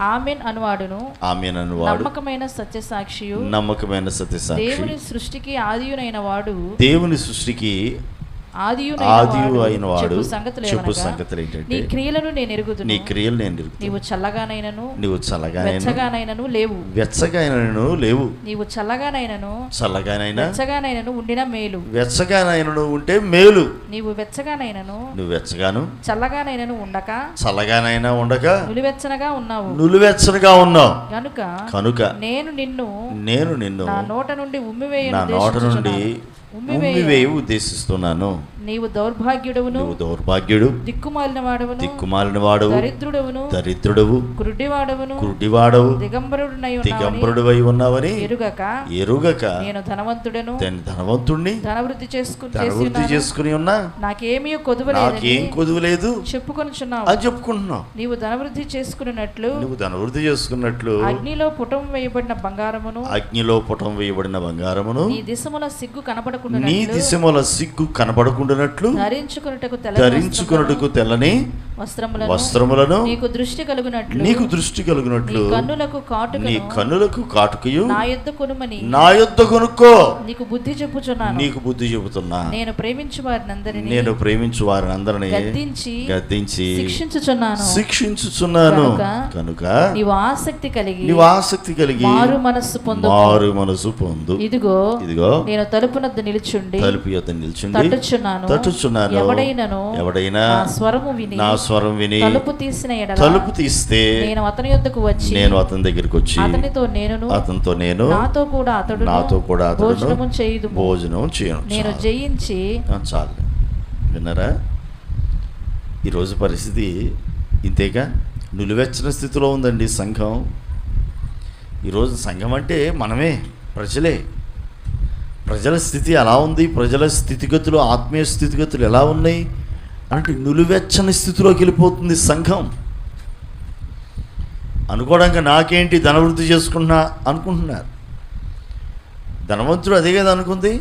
Amen అనువాడును. ఆమె వాడు నమ్మకమైన సత్యసాక్షియు. నమ్మకమైన సత్యసాక్షి. దేవుని సృష్టికి ఆదియునైన వాడు. దేవుని సృష్టికి ఆదియు అయిన వాడు చెప్పు సంగతులు ఏంటంటే నీ క్రియలను నేను ఎరుగుదును నీ క్రియలు నేను ఎరుగుతాను నీవు చల్లగానైనను నువ్వు చల్లగానైనా వెచ్చగానైనను లేవు. వెచ్చగానైనను లేవు. నీవు చల్లగానైనను చల్లగానైనా వెచ్చగానైనను ఉండిన మేలు. వెచ్చగానైనను ఉంటే మేలు. నీవు వెచ్చగానైనను నువ్వు వెచ్చగాను. చల్లగానైనను ఉండక చల్లగానైనా ఉండక నులివెచ్చనగా ఉన్నావు. నులివెచ్చనగా ఉన్నావు. గనుక కనుక నేను నిన్ను నేను నిన్ను నా నోట నుండి నా ఉమ్మివేయను నోట నుండి ఉమ్మివేయ ఉమ్మివేయి ఉద్దేశిస్తున్నాను నీవు దౌర్భాగ్యుడవును దౌర్భాగ్యుడు దిక్కుమాలిన వాడవును దిక్కుమాలిన వాడవు దరిద్రుడవును దరిద్రుడవు గురుడివాడవును కురుడివాడవు దిగంబరుడునై ఉన్నావని దిగంబరుడువై ఉన్నావని ఎరుగక ఎరుగక నేను ధనవంతుడను దాన్ని ధనవంతుణ్ణి ధనవృద్ధి చేసుకుని చేసి ధనవృద్ధి. చేసుకుని ఉన్నా నాకేమీ కొదువలేదని నాకేం కొదువు లేదు చెప్పుకొనుచున్నావు అని చెప్పుకుంటున్నావు నీవు ధనవృద్ధి చేసుకున్నట్లు నువ్వు ధనవృద్ధి చేసుకున్నట్లు అగ్నిలో పుటం వేయబడిన బంగారమును అగ్నిలో పుటం వేయబడిన బంగారమును నీ దిశముల సిగ్గు నీ కనపడకుండా దిశముల సిగ్గు కనబడకుండానట్లు ధరించుకున్నటకు తెల్ల ధరించుకున్నట్టుకు తెల్లని వస్త్రములను వస్త్రములను నీకు దృష్టి కలుగునట్లు నీకు దృష్టి నీ కలుగునట్లు కన్నులకు నీ కాటుకను కన్నులకు కాటుకయు నా యొద్ద కొనుమని నా యొద్ద కొనుక్కో. నీకు బుద్ధి చెప్పుచున్నాను. నీకు బుద్ధి చెబుతున్నా నేను ప్రేమించు వారినందరినీ నేను ప్రేమించు వారిని అందరినీ గద్దించి గద్దించి శిక్షించుచున్నాను. శిక్షించుచున్నాను. కనుక నీవు ఆసక్తి కలిగి నీవు ఆసక్తి కలిగి మారు మనస్సు పొందు మారు మనసు పొందు. ఇదిగో ఇదిగో నేను తలుపునద్ద నిలుచుండి తలుపు యొద్ద నిల్చుండి తట్టుచున్నాను. తట్టుచున్నాను. ఎవడైనను ఎవడైనా నా స్వరము విని నా స్వరం విని తలుపు తీసిన ఎడల తలుపు తీస్తే నేను అతని యొద్దకు వచ్చి నేను అతని దగ్గరికి వచ్చి అతనితో నేనును అతనితో నేను నాతో కూడా అతడు నాతో కూడా అతడును భోజనము చేయుదు భోజనం చేయను. నేను. జయించి చాలు. విన్నారా? ఈరోజు పరిస్థితి ఇంతేగా? నులివెచ్చని స్థితిలో ఉందండి సంఘం. ఈరోజు సంఘం అంటే మనమే ప్రజలే. ప్రజల స్థితి ఎలా ఉంది? ప్రజల స్థితిగతులు ఆత్మీయ స్థితిగతులు ఎలా ఉన్నాయి? అంటే నులివెచ్చని స్థితిలోకి వెళ్ళిపోతుంది సంఘం. అనుకోవడానికి నాకేంటి ధనవృద్ధి చేసుకుంటున్నా అనుకుంటున్నారు. ధనవంతుడు అదే కదా అనుకుంది?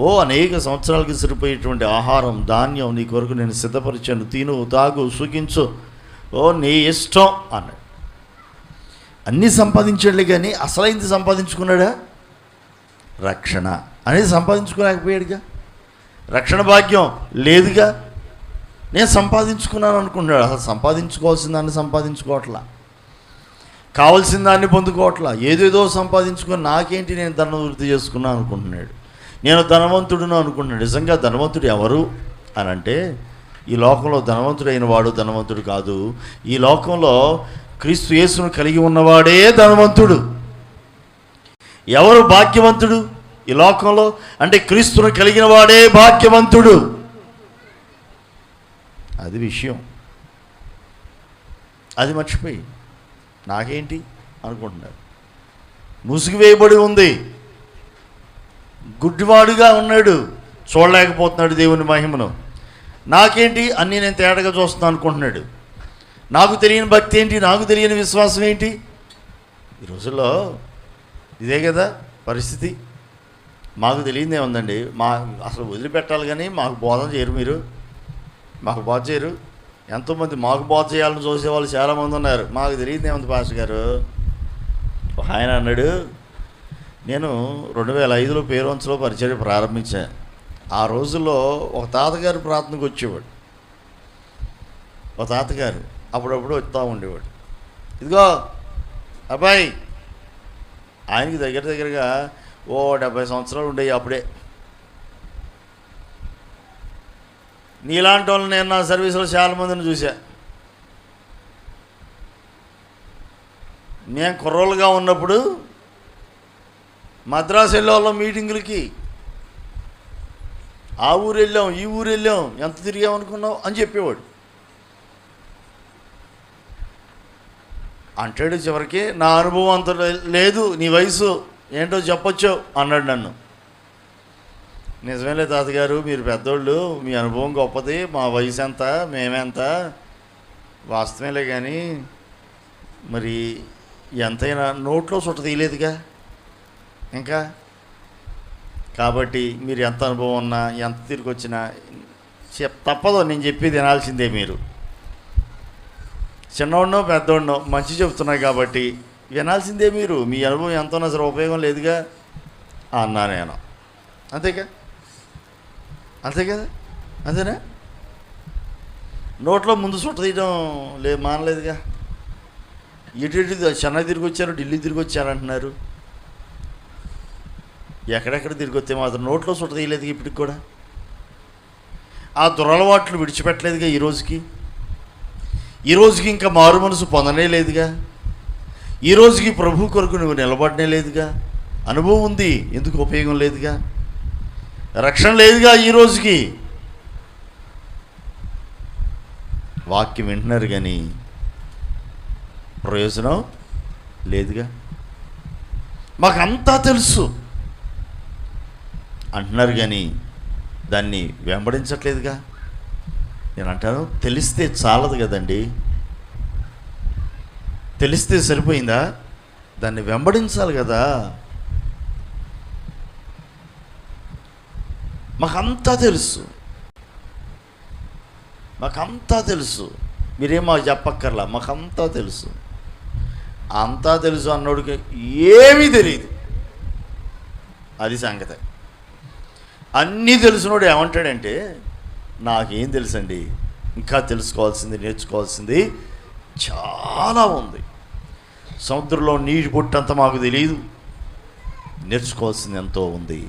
ఓ అనేక సంవత్సరాలకి సరిపోయేటువంటి ఆహారం ధాన్యం నీ కొరకు నేను సిద్ధపరిచాను. తిను తాగు సుఖించు. ఓ నీ ఇష్టం అన్నాడు. అన్నీ సంపాదించాడు కానీ అసలైంది సంపాదించుకున్నాడా? రక్షణ అనేది సంపాదించుకోలేకపోయాడుగా. రక్షణ భాగ్యం లేదుగా. నేను సంపాదించుకున్నాను అనుకున్నాడు అసలు సంపాదించుకోవాల్సిన దాన్ని సంపాదించుకోవట్లా. కావలసిన దాన్ని పొందుకోవట్లా. ఏదేదో సంపాదించుకొని నాకేంటి నేను ధనవృద్ధి చేసుకున్నాను అనుకుంటున్నాడు. నేను ధనవంతుడును అనుకుంటున్నాడు. నిజంగా ధనవంతుడు ఎవరు? అని అంటే ఈ లోకంలో ధనవంతుడైన వాడు ధనవంతుడు కాదు. ఈ లోకంలో క్రీస్తు యేసును కలిగి ఉన్నవాడే ధనవంతుడు. ఎవరు భాగ్యవంతుడు ఈ లోకంలో? అంటే క్రీస్తును కలిగిన వాడే భాగ్యవంతుడు. అది విషయం. అది మర్చిపోయి. నాకేంటి? అనుకుంటున్నాడు ముసుగు వేయబడి ఉంది. గుడ్డివాడుగా ఉన్నాడు. చూడలేకపోతున్నాడు దేవుని మహిమను. నాకేంటి? అన్నీ నేను తేడాగా చూస్తున్నాను అనుకుంటున్నాడు. నాకు తెలియని భక్తి ఏంటి? నాకు తెలియని విశ్వాసం ఏంటి? ఈ రోజుల్లో ఇదే కదా పరిస్థితి. మాకు తెలియదే ఉందండి. మా అసలు వదిలిపెట్టాలి కానీ మాకు బోధన చేయరు మీరు. మాకు బోధ చేయరు. ఎంతోమంది మాకు బోధ చేయాలని చూసే వాళ్ళు చాలామంది ఉన్నారు. మాకు తెలియదు ఏముంది పాస్టర్ గారు. ఆయన అన్నాడు నేను రెండు వేల ఐదులో పేరువంచలో పరిచయం ప్రారంభించాను ఆ రోజుల్లో ఒక తాతగారు ప్రార్థనకు వచ్చేవాడు. ఒక తాతగారు అప్పుడప్పుడు వస్తూ ఉండేవాడు. ఇదిగో అబ్బాయి ఆయనకి దగ్గర దగ్గరగా ఓ డెబ్బై సంవత్సరాలు ఉండేవి అప్పుడే. నీలాంటి వాళ్ళని నేను నా సర్వీసులో చాలా మందిని చూసా నేను కుర్రోళ్ళుగా ఉన్నప్పుడు మద్రాసు వెళ్ళేవాళ్ళం మీటింగులకి. ఆ ఊరు వెళ్ళాం ఈ ఊరు వెళ్ళాం ఎంత తిరిగాం అనుకున్నావు అని చెప్పేవాడు. అంటాడు చివరికి నా అనుభవం అంత లే- లేదు నీ వయసు ఏంటో చెప్పొచ్చు అన్నాడు నన్ను. నిజమేలే తాతగారు మీరు పెద్దోళ్ళు మీ అనుభవం గొప్పది మా వయసు ఎంత మేమెంత వాస్తవేలే కానీ మరి ఎంతైనా నోట్లో చుట్ట తీయలేదుగా? ఇంకా? కాబట్టి మీరు ఎంత అనుభవం ఉన్నా ఎంత తిరిగి వచ్చినా చెప్ తప్పదు నేను చెప్పి తినాల్సిందే మీరు. చిన్నవాడినో పెద్దవాడినో మంచి చెప్తున్నాయి కాబట్టి వినాల్సిందే మీరు. మీ అనుభవం ఎంతో అసలు ఉపయోగం లేదుగా అన్నా నేను. అంతేకా అంతే కదా అంతేనా? నోట్లో ముందు సుట్ట తీయడం లే మానలేదుగా. ఇటు ఇటు చెన్నై తిరిగి వచ్చారు ఢిల్లీ తిరిగి వచ్చారు అంటున్నారు. ఎక్కడెక్కడ తిరిగి వస్తే మాత్రం నోట్లో సుట్ట తీయలేదు ఇప్పటికి కూడా. ఆ దురలవాట్లు విడిచిపెట్టలేదుగా ఈ రోజుకి. ఈ రోజుకి ఇంకా మారు మనసు పొందనే లేదుగా. ఈ రోజుకి ప్రభు కొరకు నువ్వు నిలబడనే లేదుగా. అనుభవం ఉంది ఎందుకు ఉపయోగం లేదుగా. రక్షణ లేదుగా ఈ రోజుకి. వాక్యం వింటున్నారు కానీ ప్రయోజనం లేదుగా. మాకంతా తెలుసు. అంటున్నారు కానీ దాన్ని వెంబడించట్లేదుగా. నేను అంటాను తెలిస్తే చాలదు కదండి. తెలిస్తే సరిపోయిందా? దాన్ని వెంబడించాలి కదా. మాకంతా తెలుసు. మాకంతా తెలుసు. మీరేం మాకు చెప్పక్కర్లా? మాకంతా తెలుసు. అంతా తెలుసు అన్నోడికి ఏమీ తెలియదు అది సంగతి. అన్నీ తెలిసినోడు ఏమంటాడంటే నాకేం తెలుసండి? ఇంకా తెలుసుకోవాల్సింది నేర్చుకోవాల్సింది చాలా ఉంది. సముద్రంలో నీటి పుట్టంత మాకు తెలియదు నేర్చుకోవాల్సింది ఎంతో ఉంది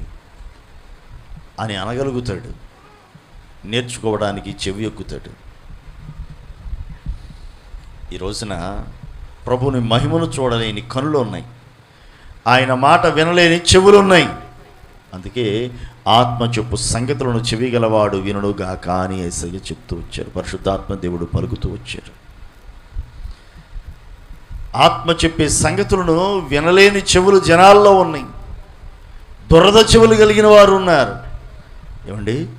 అని అనగలుగుతాడు. నేర్చుకోవడానికి చెవి ఎక్కుతాడు. ఈ రోజున ప్రభుని మహిమను చూడలేని కనులు ఉన్నాయి. ఆయన మాట వినలేని చెవులు ఉన్నాయి. అందుకే ఆత్మ చెప్పు సంగతులను చెవిగలవాడు వినడుగా కానీ ఏసయ్య చెప్తూ వచ్చారు. పరిశుద్ధాత్మ దేవుడు పలుకుతూ వచ్చారు. ఆత్మ చెప్పే సంగతులను వినలేని చెవులు జనాల్లో ఉన్నాయి. దురద చెవులు కలిగిన వారు ఉన్నారు. ఏమండి?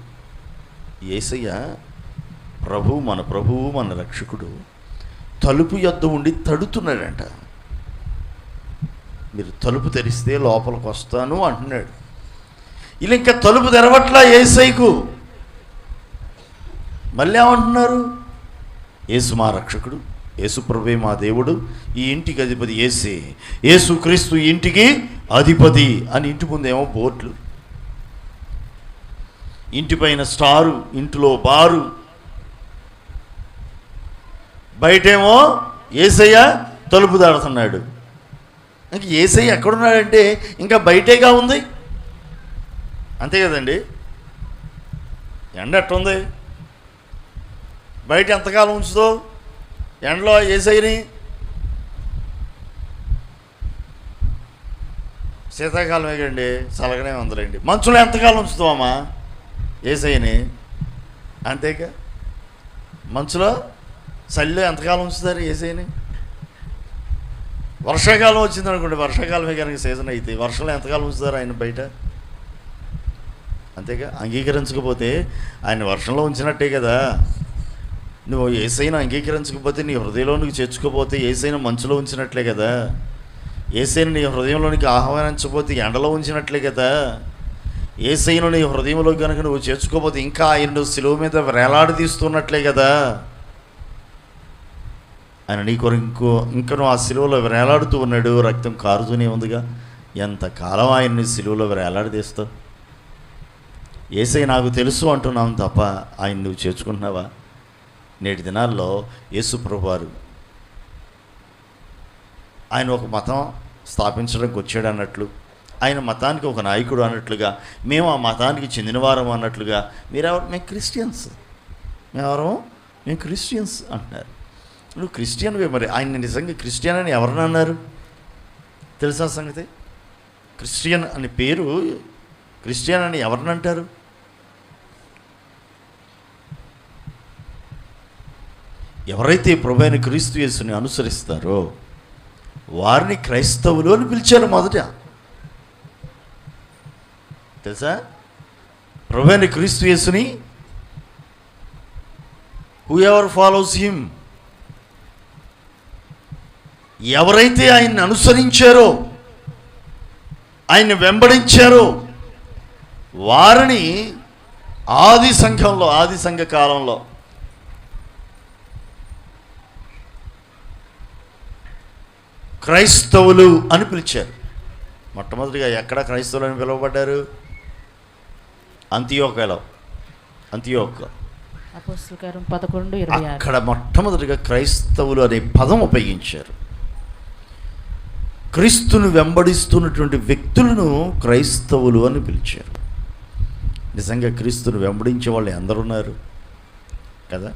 ఏసయ్య ప్రభు మన ప్రభువు మన రక్షకుడు తలుపు యొద్ద ఉండి తడుతున్నాడంట. మీరు తలుపు తెరిస్తే లోపలికి వస్తాను అంటున్నాడు. వీళ్ళు ఇంకా తలుపు తెరవట్లా ఏసైకు. మళ్ళీ ఏమంటున్నారు? ఏసు మా రక్షకుడు యేసు ప్రభే మా దేవుడు ఈ ఇంటికి అధిపతి ఏసే యేసు క్రీస్తు ఇంటికి అధిపతి అని ఇంటి ముందేమో బోర్డులు. ఇంటిపైన స్టారు ఇంటిలో బారు. బయటేమో ఏసయ్య తలుపు దాడుతున్నాడు ఇంక ఏసయ్య ఎక్కడున్నాడంటే ఇంకా బయటేగా ఉంది. అంతే కదండి? ఎండ ఎట్టుంది? బయట ఎంతకాలం ఉంచుతో ఎండలో ఏసైని శీతాకాలం వేగండి చల్లగానే ఉందిలేండి. మంచులో ఎంతకాలం ఉంచుతామమ్మా ఏసైని అంతేగా మంచులో చలిలో ఎంతకాలం ఉంచుతారు ఏసైని వర్షాకాలం వచ్చింది అనుకోండి వర్షాకాలమే కనుక సీజన్ అయితే వర్షంలో ఎంతకాలం ఉంచుతారు ఆయన బయట? అంతేగా అంగీకరించకపోతే ఆయన వర్షంలో ఉంచినట్టే కదా. నువ్వు ఏసైనా అంగీకరించకపోతే నీ హృదయంలోనికి చేర్చుకోపోతే ఏసైనా మంచులో ఉంచినట్లే కదా. ఏసైనా నీ హృదయంలోనికి ఆహ్వానించకపోతే ఎండలో ఉంచినట్లే కదా. ఏసైను నీ హృదయంలో కనుక నువ్వు చేర్చుకోకపోతే ఇంకా ఆయన నువ్వు సిలువ మీద వేలాడదీస్తున్నట్లే కదా. ఆయన నీ కొరకు ఇంకో ఇంకా నువ్వు ఆ సిలువలో వేలాడుతూ ఉన్నాడు రక్తం కారుతూనే ఉందిగా. ఎంతకాలం ఆయన్ని సిలువలో వేలాడదీస్తావు? ఏసై నాకు తెలుసు అంటున్నాం తప్ప ఆయన నువ్వు చేర్చుకుంటున్నావా? నేటి దినాల్లో యేసు ఆయన ఒక మతం స్థాపించడానికి వచ్చాడు అన్నట్లు ఆయన మతానికి ఒక నాయకుడు అన్నట్లుగా మేము ఆ మతానికి చెందినవారం అన్నట్లుగా మీరెవరు మేము క్రిస్టియన్స్. మేమెవరు మేము క్రిస్టియన్స్ అంటున్నారు. నువ్వు క్రిస్టియన్ మరి. ఆయన నిజంగా క్రిస్టియన్ అని ఎవరిని అన్నారు? తెలుసా సంగతి? క్రిస్టియన్ అనే పేరు క్రిస్టియన్ అని ఎవరిని అంటారు? ఎవరైతే ప్రభైన క్రీస్తు యేసుని అనుసరిస్తారో వారిని క్రైస్తవులు అని పిలిచారు మొదట. తెలుసా? ప్రభైన క్రీస్తు యేసుని హూ ఎవర్ ఫాలోస్ హిమ్ ఎవరైతే ఆయన్ని అనుసరించారో ఆయన్ని వెంబడించారో వారిని ఆది సంఘంలో ఆది సంఘ కాలంలో క్రైస్తవులు అని పిలిచారు. మొట్టమొదటిగా ఎక్కడ క్రైస్తవులు అని పిలువబడ్డారు? అంత్యోకలో అంత్యోక అక్కడ మొట్టమొదటిగా క్రైస్తవులు అనే పదం ఉపయోగించారు. క్రీస్తును వెంబడిస్తున్నటువంటి వ్యక్తులను క్రైస్తవులు అని పిలిచారు. నిజంగా క్రీస్తును వెంబడించే వాళ్ళు ఎందరున్నారు కదా?